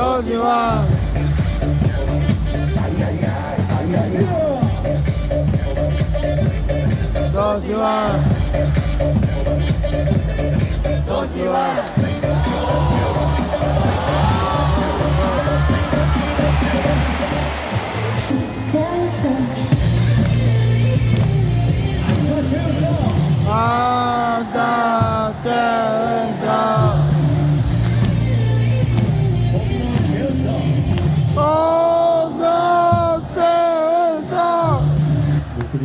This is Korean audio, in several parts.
도시원 도시원 도시원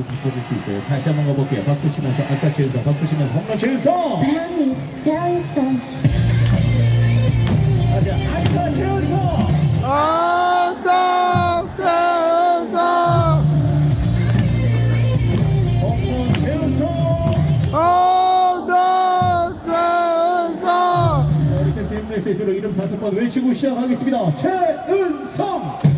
바꿔줄 수 있어요. 다시 한번 가볼게요. 박수 치면서 아까 최은성 박수 치면서 홈런 something. 맞아 아까 최은성 아다 센터 홈런 최은성 아다 센터 어릴 때 뱀넷에 들어 이름 다섯 번 외치고 시작하겠습니다. 최은성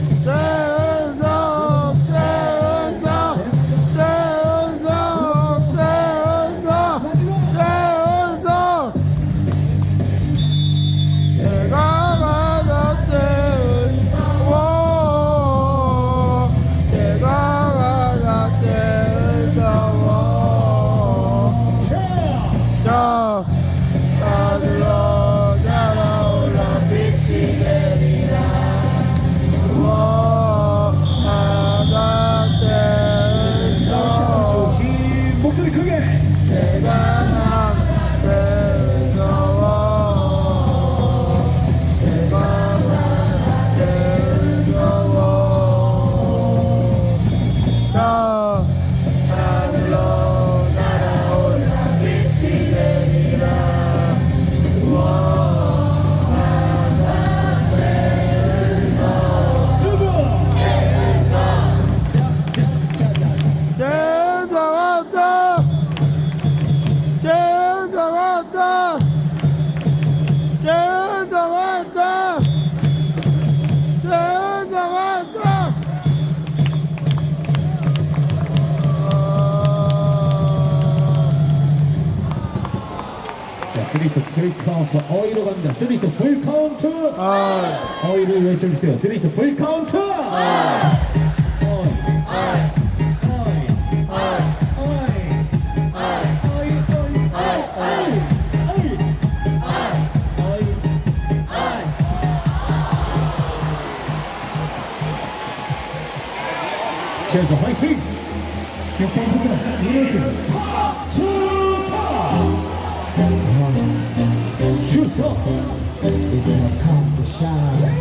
Say 자 쓰리투 풀 카운트 어이로 갑니다. 쓰리투 풀 카운트 아, 어이를 외쳐주세요. 쓰리투 풀 카운트 어이 어이 어이 어이 어이 어이 최소 화이팅! 역방 타자 이루수 It's my time to shine.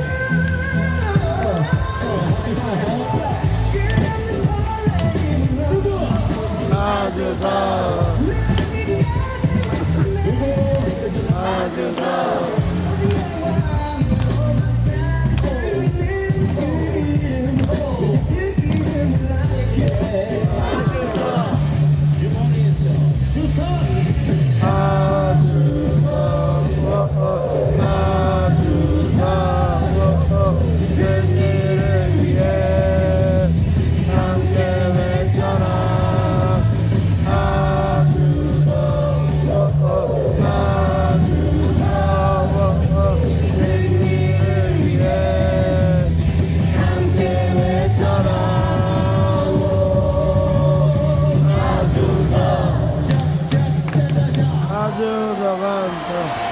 가져다가